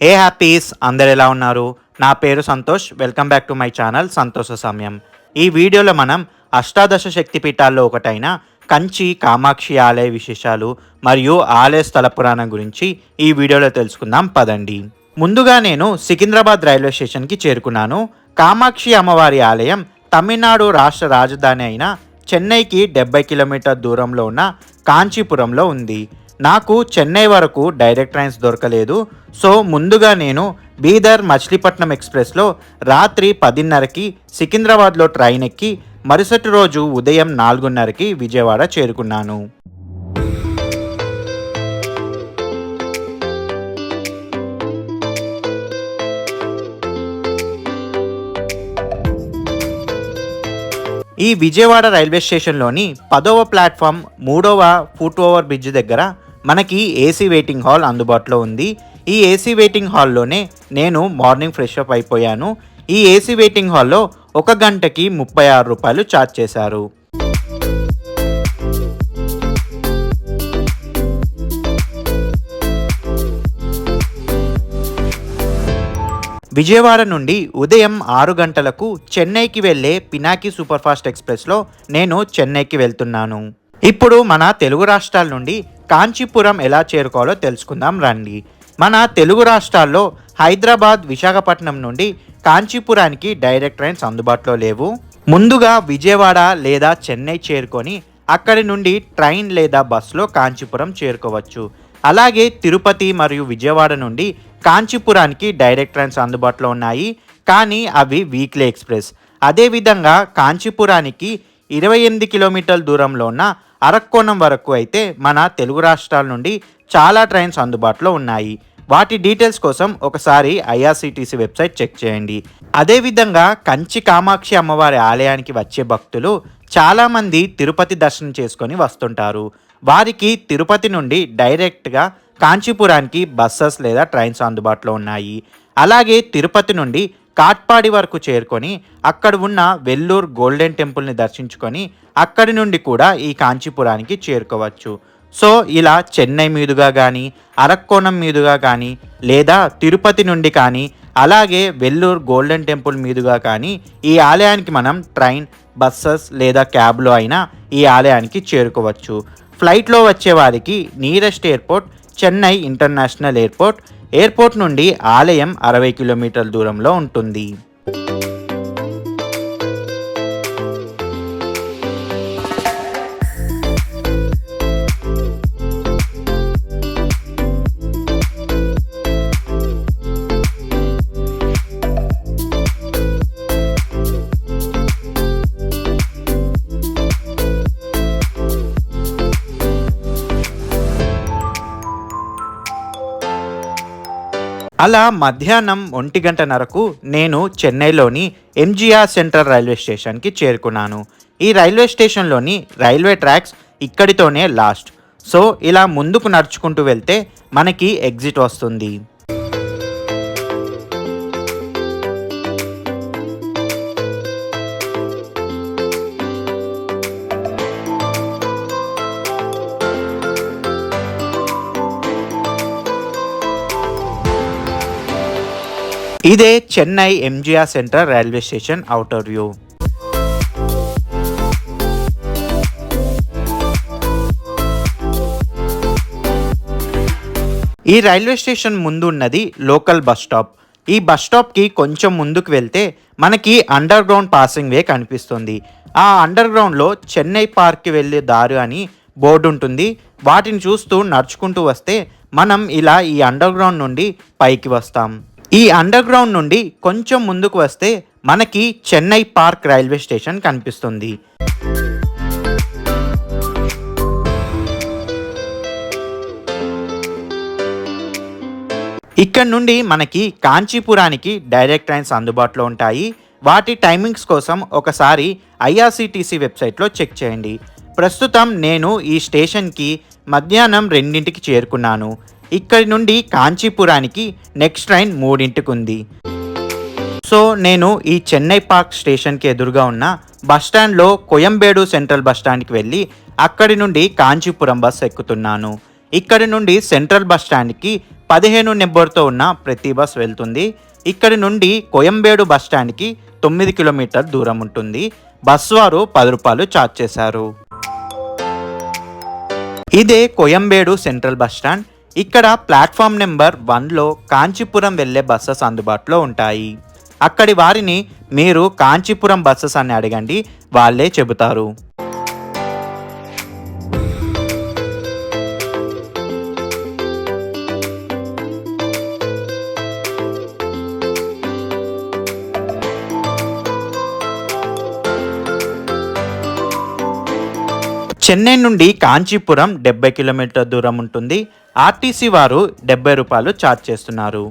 ఏ happies అందరు ఎలా ఉన్నారు? నా పేరు Santosh. Welcome back to my channel సంతోష సమయం. ఈ వీడియోలో మనం అష్టాదశ శక్తి పీఠాల్లో ఒకటైన కంచి కామాక్షి ఆలయ విశేషాలు మరియు ఆలయ స్థల పురాణం గురించి ఈ వీడియోలో తెలుసుకుందాం పదండి. ముందుగా నేను సికింద్రాబాద్ రైల్వే స్టేషన్కి చేరుకున్నాను. కామాక్షి అమ్మవారి ఆలయం తమిళనాడు రాష్ట్ర రాజధాని అయిన చెన్నైకి డెబ్బై కిలోమీటర్ దూరంలో ఉన్న కాంచీపురంలో ఉంది. నాకు చెన్నై వరకు డైరెక్ట్ ట్రైన్స్ దొరకలేదు. సో ముందుగా నేను బీదర్ మచిలీపట్నం ఎక్స్ప్రెస్లో రాత్రి పదిన్నరకి సికింద్రాబాద్లో ట్రైన్ ఎక్కి మరుసటి రోజు ఉదయం నాలుగున్నరకి విజయవాడ చేరుకున్నాను. ఈ విజయవాడ రైల్వే స్టేషన్లోని పదవ ప్లాట్ఫామ్ మూడవ ఫుట్ ఓవర్ బ్రిడ్జ్ దగ్గర మనకి ఏసీ వెయిటింగ్ హాల్ అందుబాటులో ఉంది. ఈ ఏసీ వెయిటింగ్ హాల్లోనే నేను మార్నింగ్ ఫ్రెష్ అప్ అయిపోయాను. ఈ ఏసీ వెయిటింగ్ హాల్లో ఒక గంటకి ముప్పై ఆరు రూపాయలు ఛార్జ్ చేశారు. విజయవాడ నుండి ఉదయం ఆరు గంటలకు చెన్నైకి వెళ్ళే పినాకి సూపర్ఫాస్ట్ ఎక్స్ప్రెస్లో నేను చెన్నైకి వెళ్తున్నాను. ఇప్పుడు మన తెలుగు రాష్ట్రాల నుండి కాంచీపురం ఎలా చేరుకోవాలో తెలుసుకుందాం రండి. మన తెలుగు రాష్ట్రాల్లో హైదరాబాద్ విశాఖపట్నం నుండి కాంచీపురానికి డైరెక్ట్ ట్రైన్స్ అందుబాటులో లేవు. ముందుగా విజయవాడ లేదా చెన్నై చేరుకొని అక్కడి నుండి ట్రైన్ లేదా బస్సులో కాంచీపురం చేరుకోవచ్చు. అలాగే తిరుపతి మరియు విజయవాడ నుండి కాంచీపురానికి డైరెక్ట్ ట్రైన్స్ అందుబాటులో ఉన్నాయి. కానీ అవి వీక్లీ ఎక్స్ప్రెస్. అదేవిధంగా కాంచీపురానికి ఇరవై ఎనిమిది కిలోమీటర్ల దూరంలో ఉన్న అరక్కోణం వరకు అయితే మన తెలుగు రాష్ట్రాల నుండి చాలా ట్రైన్స్ అందుబాటులో ఉన్నాయి. వాటి డీటెయిల్స్ కోసం ఒకసారి ఐఆర్సిటీసీ వెబ్సైట్ చెక్ చేయండి. అదేవిధంగా కంచి కామాక్షి అమ్మవారి ఆలయానికి వచ్చే భక్తులు చాలామంది తిరుపతి దర్శనం చేసుకొని వస్తుంటారు. వారికి తిరుపతి నుండి డైరెక్ట్గా కాంచీపురానికి బస్సెస్ లేదా ట్రైన్స్ అందుబాటులో ఉన్నాయి. అలాగే తిరుపతి నుండి కాట్పాడి వరకు చేరుకొని అక్కడ ఉన్న వెల్లూర్ గోల్డెన్ టెంపుల్ని దర్శించుకొని అక్కడి నుండి కూడా ఈ కాంచీపురానికి చేరుకోవచ్చు. సో ఇలా చెన్నై మీదుగా కానీ అరక్కోణం మీదుగా కానీ లేదా తిరుపతి నుండి కానీ అలాగే వెల్లూర్ గోల్డెన్ టెంపుల్ మీదుగా కానీ ఈ ఆలయానికి మనం ట్రైన్ బస్సెస్ లేదా క్యాబ్లో అయినా ఈ ఆలయానికి చేరుకోవచ్చు. ఫ్లైట్లో వచ్చే వారికి nearest airport Chennai international airport airport నుండి ఆలయం అరవై కిలోమీటర్ల దూరంలో ఉంటుంది. అలా మధ్యాహ్నం ఒంటి గంటన్నరకు నేను చెన్నైలోని ఎంజీఆర్ సెంట్రల్ రైల్వే స్టేషన్కి చేరుకున్నాను. ఈ రైల్వే స్టేషన్లోని రైల్వే ట్రాక్స్ ఇక్కడితోనే లాస్ట్. సో ఇలా ముందుకు నడుచుకుంటూ వెళ్తే మనకి ఎగ్జిట్ వస్తుంది. ఇదే Chennai MGR central railway station outer view. ఈ రైల్వే స్టేషన్ ముందు ఉన్నది లోకల్ బస్ స్టాప్. ఈ బస్ స్టాప్కి కొంచెం ముందుకు వెళ్తే మనకి అండర్ గ్రౌండ్ పాసింగ్ వే కనిపిస్తుంది. ఆ అండర్ గ్రౌండ్లో చెన్నై పార్క్కి వెళ్ళే దారి అని బోర్డు ఉంటుంది. వాటిని చూస్తూ నడుచుకుంటూ వస్తే మనం ఇలా ఈ అండర్ గ్రౌండ్ నుండి పైకి వస్తాం. ఈ అండర్ గ్రౌండ్ నుండి కొంచెం ముందుకు వస్తే మనకి చెన్నై పార్క్ రైల్వే స్టేషన్ కనిపిస్తుంది. ఇక్కడ నుండి మనకి కాంచీపురానికి డైరెక్ట్ ట్రైన్స్ అందుబాటులో ఉంటాయి. వాటి టైమింగ్స్ కోసం ఒకసారి ఐఆర్సిటీసీ వెబ్సైట్లో చెక్ చేయండి. ప్రస్తుతం నేను ఈ స్టేషన్కి మధ్యాహ్నం రెండింటికి చేరుకున్నాను. ఇక్కడి నుండి కాంచీపురానికి నెక్స్ట్ ట్రైన్ మూడింటికి ఉంది సో నేను ఈ చెన్నై పార్క్ స్టేషన్కి ఎదురుగా ఉన్న బస్టాండ్లో కొయంబేడు సెంట్రల్ బస్టాండ్కి వెళ్ళి అక్కడి నుండి కాంచీపురం బస్ ఎక్కుతున్నాను. ఇక్కడి నుండి సెంట్రల్ బస్టాండ్కి పదిహేను నెంబర్తో ఉన్న ప్రతి బస్ వెళ్తుంది. ఇక్కడి నుండి కొయంబేడు బస్టాండ్కి తొమ్మిది కిలోమీటర్ దూరం ఉంటుంది. బస్ వారు పది రూపాయలు ఛార్జ్ చేశారు. ఇదే కొయంబేడు సెంట్రల్ బస్ స్టాండ్. ఇక్కడ ప్లాట్ఫామ్ నెంబర్ వన్లో కాంచీపురం వెళ్ళే బస్సెస్ అందుబాటులో ఉంటాయి. అక్కడి వారిని మీరు కాంచీపురం బస్సెస్ అని అడగండి వాళ్ళే చెబుతారు. చెన్నై నుండి కాంచీపురం డెబ్బై కిలోమీటర్ దూరం ఉంటుంది. ఆర్టీసీ వారు డెబ్బై రూపాయలు ఛార్జ్ చేస్తున్నారు.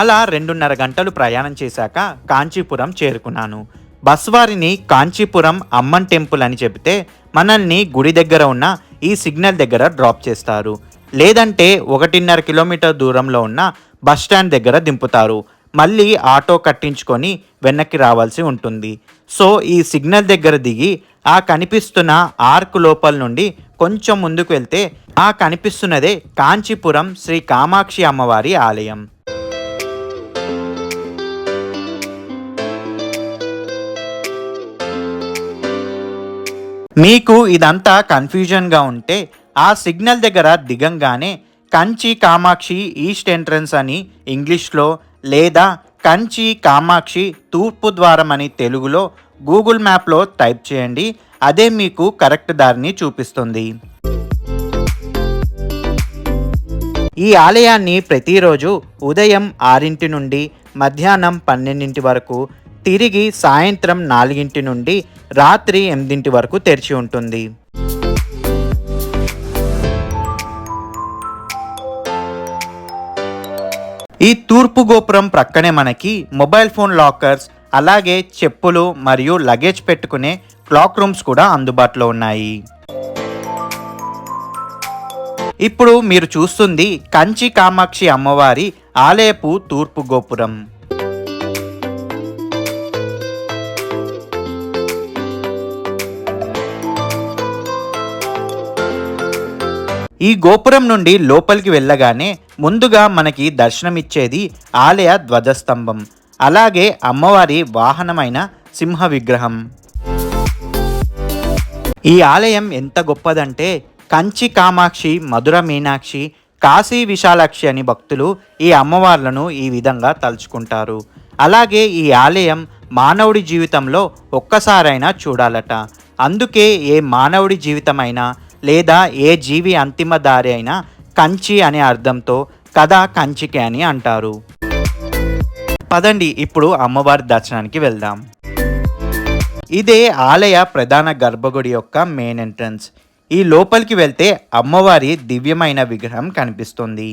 అలా రెండున్నర గంటలు ప్రయాణం చేశాక కాంచీపురం చేరుకున్నాను. బస్ వారిని కాంచీపురం అమ్మన్ టెంపుల్ అని చెబితే మనల్ని గుడి దగ్గర ఉన్న ఈ సిగ్నల్ దగ్గర డ్రాప్ చేస్తారు. లేదంటే ఒకటిన్నర కిలోమీటర్ దూరంలో ఉన్న బస్ స్టాండ్ దగ్గర దింపుతారు. మళ్ళీ ఆటో కట్టించుకొని వెనక్కి రావాల్సి ఉంటుంది. సో ఈ సిగ్నల్ దగ్గర దిగి ఆ కనిపిస్తున్న ఆర్క్ లోపల నుండి కొంచెం ముందుకు వెళ్తే ఆ కనిపిస్తున్నదే కాంచీపురం శ్రీ కామాక్షి అమ్మవారి ఆలయం. మీకు ఇదంతా కన్ఫ్యూజన్గా ఉంటే ఆ సిగ్నల్ దగ్గర దిగంగానే కంచి కామాక్షి ఈస్ట్ ఎంట్రన్స్ అని ఇంగ్లీష్లో లేదా కంచి కామాక్షి తూర్పు ద్వారం అని తెలుగులో గూగుల్ మ్యాప్లో టైప్ చేయండి. అదే మీకు కరెక్ట్ దారిని చూపిస్తుంది. ఈ ఆలయాన్ని ప్రతిరోజు ఉదయం ఆరింటి నుండి మధ్యాహ్నం పన్నెండింటి వరకు తిరిగి సాయంత్రం నాలుగింటి నుండి రాత్రి ఎనిమిదింటి వరకు తెరిచి ఉంటుంది. ఈ తూర్పు గోపురం ప్రక్కనే మనకి మొబైల్ ఫోన్ లాకర్స్ అలాగే చెప్పులు మరియు లగేజ్ పెట్టుకునే క్లాక్ రూమ్స్ కూడా అందుబాటులో ఉన్నాయి. ఇప్పుడు మీరు చూస్తుంది కంచి కామాక్షి అమ్మవారి ఆలయపు తూర్పు గోపురం. ఈ గోపురం నుండి లోపలికి వెళ్ళగానే ముందుగా మనకి దర్శనమిచ్చేది ఆలయ ధ్వజస్తంభం అలాగే అమ్మవారి వాహనమైన సింహ విగ్రహం ఈ ఆలయం ఎంత గొప్పదంటే కంచి కామాక్షి మధుర మీనాక్షి కాశీ విశాలాక్షి అని భక్తులు ఈ అమ్మవార్లను ఈ విధంగా తలుచుకుంటారు. అలాగే ఈ ఆలయం మానవుడి జీవితంలో ఒక్కసారైనా చూడాలట. అందుకే ఏ మానవుడి జీవితమైనా లేదా ఏ జీవి అంతిమ దారి అయినా కంచి అనే అర్థంతో కథ కంచికి అని అంటారు. పదండి ఇప్పుడు అమ్మవారి దర్శనానికి వెళ్దాం. ఇదే ఆలయ ప్రధాన గర్భగుడి యొక్క మెయిన్ ఎంట్రన్స్ ఈ లోపలికి వెళ్తే అమ్మవారి దివ్యమైన విగ్రహం కనిపిస్తుంది.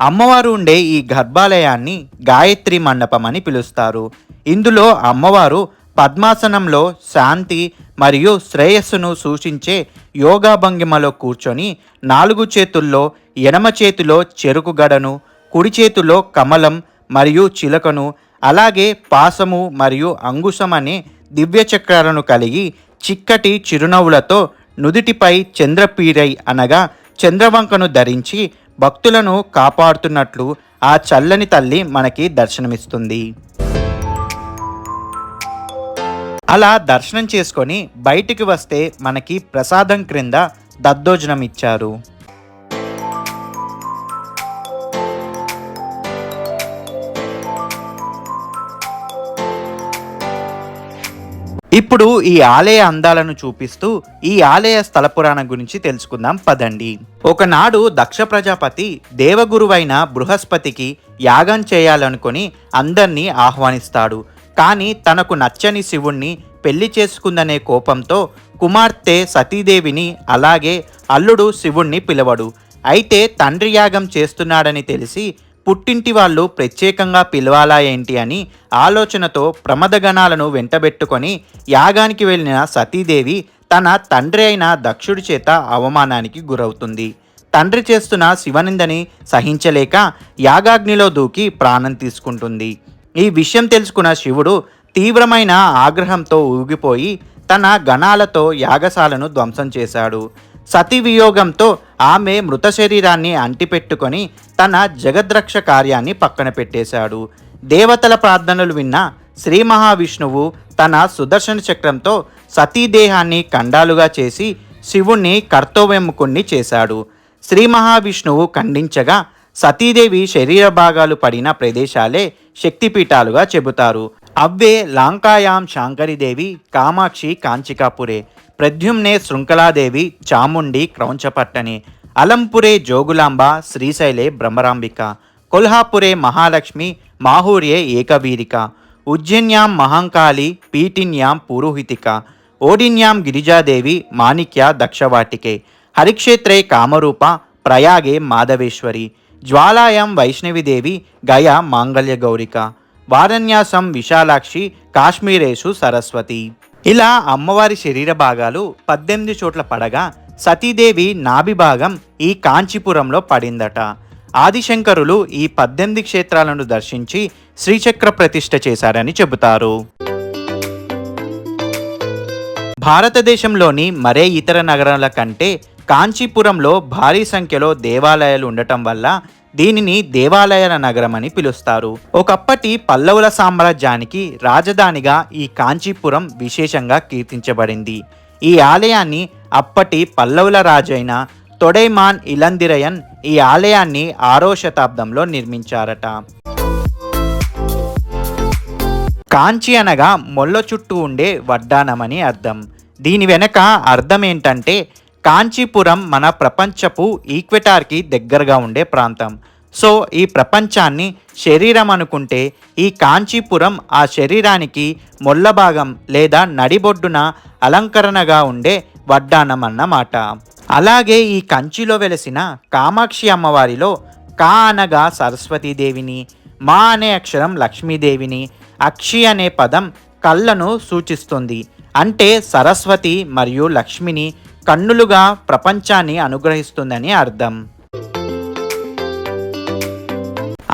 అమ్మవారు ఉండే ఈ గర్భాలయాన్ని గాయత్రి మండపం అని పిలుస్తారు. ఇందులో అమ్మవారు పద్మాసనంలో శాంతి మరియు శ్రేయస్సును సూచించే యోగా భంగిమలో కూర్చొని నాలుగు చేతుల్లో ఎడమ చేతిలో చెరుకు గడను కుడి చేతిలో కమలం మరియు చిలకను అలాగే పాసము మరియు అంగుశం అనే దివ్య చక్రాలను కలిగి చిక్కటి చిరునవ్వులతో నుదిటిపై చంద్రపీరై అనగా చంద్రవంకను ధరించి భక్తులను కాపాడుతున్నట్లు ఆ చల్లని తల్లి మనకి దర్శనమిస్తుంది. అలా దర్శనం చేసుకొని బయటికి వస్తే మనకి ప్రసాదం క్రింద దద్దోజనం ఇచ్చారు. ఇప్పుడు ఈ ఆలయ అందాలను చూపిస్తూ ఈ ఆలయ స్థల పురాణం గురించి తెలుసుకుందాం పదండి. ఒకనాడు దక్ష ప్రజాపతి దేవగురువైన బృహస్పతికి యాగం చేయాలనుకుని అందర్నీ ఆహ్వానిస్తాడు. కానీ తనకు నచ్చని శివుణ్ణి పెళ్ళి చేసుకుందనే కోపంతో కుమార్తె సతీదేవిని అలాగే అల్లుడు శివుణ్ణి పిలవడు. అయితే తండ్రి యాగం చేస్తున్నాడని తెలిసి పుట్టింటి వాళ్ళు ప్రత్యేకంగా పిలవాలా ఏంటి అని ఆలోచనతో ప్రమదగణాలను వెంటబెట్టుకొని యాగానికి వెళ్ళిన సతీదేవి తన తండ్రి అయిన దక్షుడి చేత అవమానానికి గురవుతుంది. తండ్రి చేస్తున్న శివనిందని సహించలేక యాగాగ్నిలో దూకి ప్రాణం తీసుకుంటుంది. ఈ విషయం తెలుసుకున్న శివుడు తీవ్రమైన ఆగ్రహంతో ఊగిపోయి తన గణాలతో యాగశాలను ధ్వంసం చేశాడు. సతీ వియోగంతో ఆమె మృత శరీరాన్ని అంటిపెట్టుకొని తన జగద్రక్ష కార్యాన్ని పక్కన పెట్టేశాడు. దేవతల ప్రార్థనలు విన్న శ్రీ మహావిష్ణువు తన సుదర్శన చక్రంతో సతీదేహాన్ని ఖండాలుగా చేసి శివుణ్ణి కర్తవ్యముకుణ్ణి చేశాడు. శ్రీ మహావిష్ణువు ఖండించగా సతీదేవి శరీర భాగాలు పడిన ప్రదేశాలే శక్తిపీఠాలుగా చెబుతారు. అవ్వే లాంకాయాం శాంకరిదేవి కామాక్షి కాంచికాపురే ప్రద్యుమ్నే శృంఖలాదేవి చాముండి క్రౌంచపట్టని అలంపురే జోగులాంబ శ్రీశైలే బ్రహ్మరాంబిక కొల్హాపురే మహాలక్ష్మి మాహూర్యే ఏకవీరిక ఉజ్జయిన్యాం మహంకాళి పీఠిన్యాం పురోహితిక ఓడిన్యాం గిరిజాదేవి మాణిక్య దక్షవాటికే హరిక్షేత్రే కామరూప ప్రయాగే మాధవేశ్వరి జ్వాలాయం వైష్ణవిదేవి గయ మాంగళ్య గౌరిక వారణ్యాసం విశాలాక్షి కాశ్మీరేషు సరస్వతి. ఇలా అమ్మవారి శరీర భాగాలు పద్దెనిమిది చోట్ల పడగా సతీదేవి నాభి భాగం ఈ కాంచీపురంలో పడిందట. ఆదిశంకరులు ఈ పద్దెనిమిది క్షేత్రాలను దర్శించి శ్రీచక్ర ప్రతిష్ఠ చేశారని చెబుతారు. భారతదేశంలోని మరే ఇతర నగరాల కంటే కాంచీపురంలో భారీ సంఖ్యలో దేవాలయాలు ఉండటం వల్ల దీనిని దేవాలయాల నగరం అని పిలుస్తారు. ఒకప్పటి పల్లవుల సామ్రాజ్యానికి రాజధానిగా ఈ కాంచీపురం విశేషంగా కీర్తించబడింది. ఈ ఆలయాన్ని అప్పటి పల్లవుల రాజైన తొడైమాన్ ఇలందిరయన్ ఈ ఆలయాన్ని ఆరో శతాబ్దంలో నిర్మించారట. కాంచి అనగా మొల్ల చుట్టూ ఉండే వడ్డానమని అర్థం. దీని వెనక అర్థం ఏంటంటే కాంచీపురం మన ప్రపంచపు ఈక్వెటార్కి దగ్గరగా ఉండే ప్రాంతం. సో ఈ ప్రపంచాన్ని శరీరం అనుకుంటే ఈ కాంచీపురం ఆ శరీరానికి మొల్ల భాగం లేదా నడిబొడ్డున అలంకరణగా ఉండే వడ్డానం అన్నమాట. అలాగే ఈ కంచిలో వెలసిన కామాక్షి అమ్మవారిలో కా అనగా సరస్వతీదేవిని మా అనే అక్షరం లక్ష్మీదేవిని అక్షి అనే పదం కళ్ళను సూచిస్తుంది. అంటే సరస్వతి మరియు లక్ష్మిని కన్నులుగా ప్రపంచాన్ని అనుగ్రహిస్తుందని అర్థం.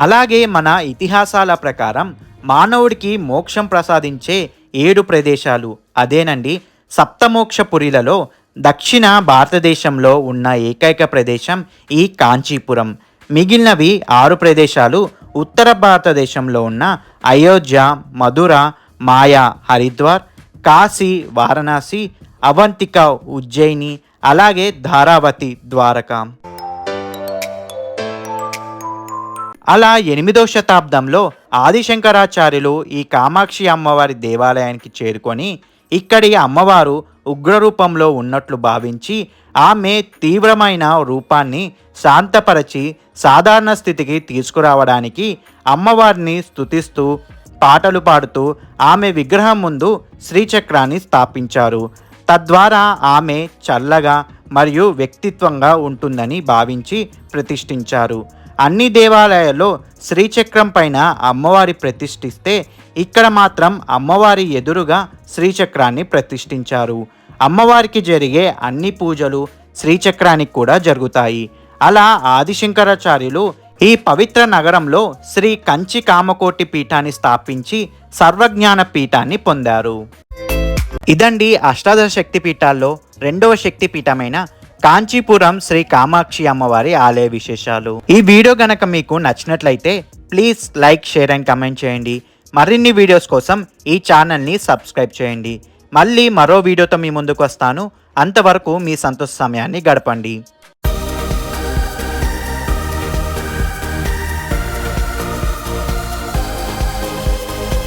అలాగే మన ఇతిహాసాల ప్రకారం మానవుడికి మోక్షం ప్రసాదించే ఏడు ప్రదేశాలు అదేనండి సప్తమోక్షపురిలలో దక్షిణ భారతదేశంలో ఉన్న ఏకైక ప్రదేశం ఈ కాంచీపురం. మిగిలినవి ఆరు ప్రదేశాలు ఉత్తర భారతదేశంలో ఉన్న అయోధ్య మధుర మాయా హరిద్వార్ కాశీ వారణాసి అవంతిక ఉజ్జయిని అలాగే ధారావతి ద్వారక. అలా ఎనిమిదో శతాబ్దంలో ఆదిశంకరాచార్యులు ఈ కామాక్షి అమ్మవారి దేవాలయానికి చేరుకొని ఇక్కడి అమ్మవారు ఉగ్రరూపంలో ఉన్నట్లు భావించి ఆమె తీవ్రమైన రూపాన్ని శాంతపరచి సాధారణ స్థితికి తీసుకురావడానికి అమ్మవారిని స్తుతిస్తూ పాటలు పాడుతూ ఆమె విగ్రహం ముందు శ్రీచక్రాన్ని స్థాపించారు. తద్వారా ఆమె చల్లగా మరియు వ్యక్తిత్వంగా ఉంటుందని భావించి ప్రతిష్ఠించారు. అన్ని దేవాలయాల్లో శ్రీచక్రం పైన అమ్మవారి ప్రతిష్ఠిస్తే ఇక్కడ మాత్రం అమ్మవారి ఎదురుగా శ్రీచక్రాన్ని ప్రతిష్ఠించారు. అమ్మవారికి జరిగే అన్ని పూజలు శ్రీచక్రానికి కూడా జరుగుతాయి. అలా ఆదిశంకరాచార్యులు ఈ పవిత్ర నగరంలో శ్రీ కంచి కామకోటి పీఠాన్ని స్థాపించి సర్వజ్ఞాన పీఠాన్ని పొందారు. ఇదండి అష్టాదశ శక్తి పీఠాల్లో రెండవ శక్తి పీఠమైన కాంచీపురం శ్రీ కామాక్షి అమ్మవారి ఆలయ విశేషాలు. ఈ వీడియో గనక మీకు నచ్చినట్లయితే please like share and comment చేయండి. మరిన్ని వీడియోస్ కోసం ఈ ఛానల్ని సబ్స్క్రైబ్ చేయండి. మళ్ళీ మరో వీడియోతో మీ ముందుకు వస్తాను. అంతవరకు మీ సంతోష సమయాన్ని గడపండి.